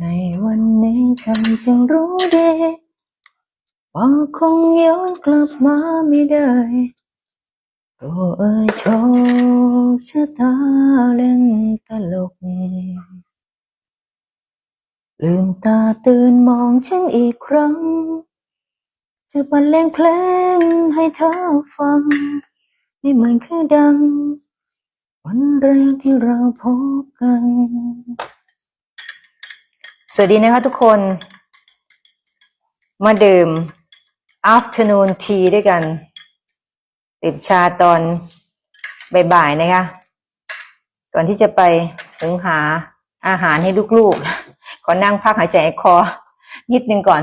ในวันนี้ฉันจึงรู้ดีว่าคงย้อนกลับมาไม่ได้โอ้เอ้ยโชคชะตาเล่นตลก ลืมตาตื่นมองฉันอีกครั้ง จะบรรเลงเพลงให้เธอฟังไม่เหมือนคือดัง วันแรกที่เราพบกัน สวัสดีนะคะทุกคน มาดื่ม afternoon tea ด้วยกันดื่มชาตอนบ่ายๆนะคะ ก่อนที่จะไปถึงหาอาหารให้ลูกๆ ขอนั่งพักหายใจคอ นิดนึงก่อน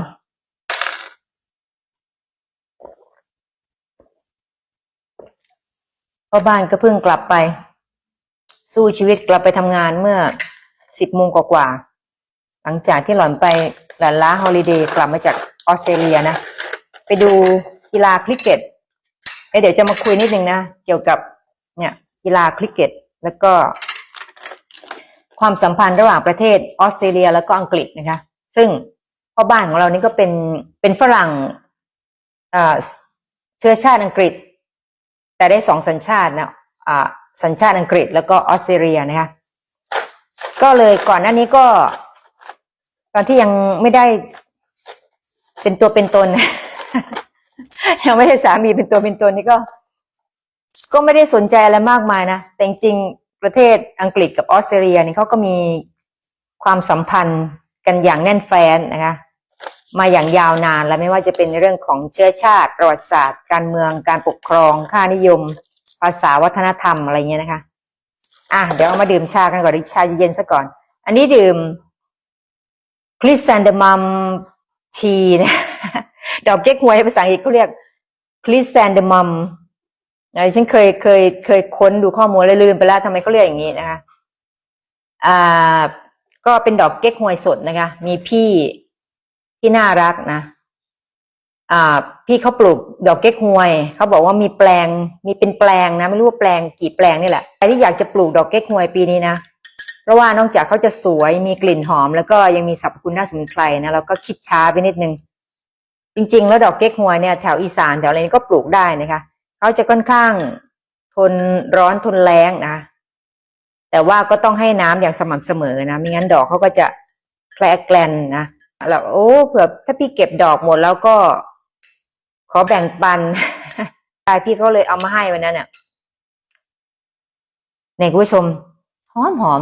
พ่อบ้านก็เพิ่งกลับไป สู้ชีวิตกลับไปทำงานเมื่อสิบโมงกว่าๆ หลังจากที่หล่อนไปหลานล้าฮอลิเดย์กลับมาจากออสเตรเลียนะ ไปดูกีฬาคริกเก็ตเเดี๋ยวจะมาคุยนิดนึงนะ เกี่ยวกับเนี่ยกีฬาคริกเก็ต แล้วก็ ความสัมพันธ์ระหว่างประเทศออสเตรเลีย แล้วก็อังกฤษนะคะ ซึ่งพ่อบ้านของเรานี่ก็เป็นเป็นฝรั่งเอ่อเชื้อชาติอังกฤษ แต่ได้สองสัญชาตินะอ่าสัญชาติอังกฤษแล้วก็ออสเตรเลียนะคะก็เลยก่อนหน้านี้ก็ ตอนที่ยังไม่ได้เป็นตัวเป็นตน ยังไม่ได้สามีเป็นตัวเป็นตนนี่ก็ ก็ไม่ได้สนใจอะไรมากมายนะ แต่จริงๆประเทศอังกฤษกับออสเตรเลียนี่เขาก็มีความสัมพันธ์กันอย่างแน่นแฟ้นนะคะ มาอย่างยาวนานแล้วไม่ว่าจะเป็นในเรื่องของเชื้อชาติประวัติศาสตร์ การเมืองการปกครอง ค่านิยม ภาษาวัฒนธรรมอะไรเงี้ยนะคะ อะเดี๋ยวเอามาดื่มชากันก่อนดิชาเย็นซะก่อน อันนี้ดื่ม คริสแซนเดมัมทีนะดอกเก๊กฮวยภาษาอังกฤษเขาเรียกคริสแซนเดมัมฉันเคยเคยเคยค้นดูข้อมูลเลยลืมไปแล้วทำไมเขาเรียกอย่างนี้นะคะอ่าก็เป็นดอกเก๊กฮวยสดนะคะ มีพี่ที่น่ารักนะอ่า พี่เขาปลูกดอกเก๊กฮวยเขาบอกว่ามีแปลงมีเป็นแปลงนะ ไม่รู้ว่าแปลงกี่แปลงนี่แหละใครที่อยากจะปลูกดอกเก๊กฮวยปีนี้นะ เพราะว่านอกจากเขาจะสวยมีกลิ่นหอม แล้วก็ยังมีสรรพคุณน่าสมุนไพรนะแล้วก็คิดช้าไปนิดนึง จริง ๆ แล้วดอกเก๊กฮวยเนี่ยแถวอีสานแถวอะไรนี้ก็ปลูกได้นะคะเขาจะค่อนข้างทนร้อนทนแรงนะแต่ว่าก็ต้องให้น้ำอย่างสม่ำเสมอนะไม่งั้นดอกเขาก็จะแคลแกลนนะแล้วโอ้เผื่อถ้าพี่เก็บดอกหมดแล้วก็ ขอแบ่งปันตายพี่เขาเลยเอามาให้วันนั้นเนี่ยเนี่ยคุณผู้ชมหอมหอม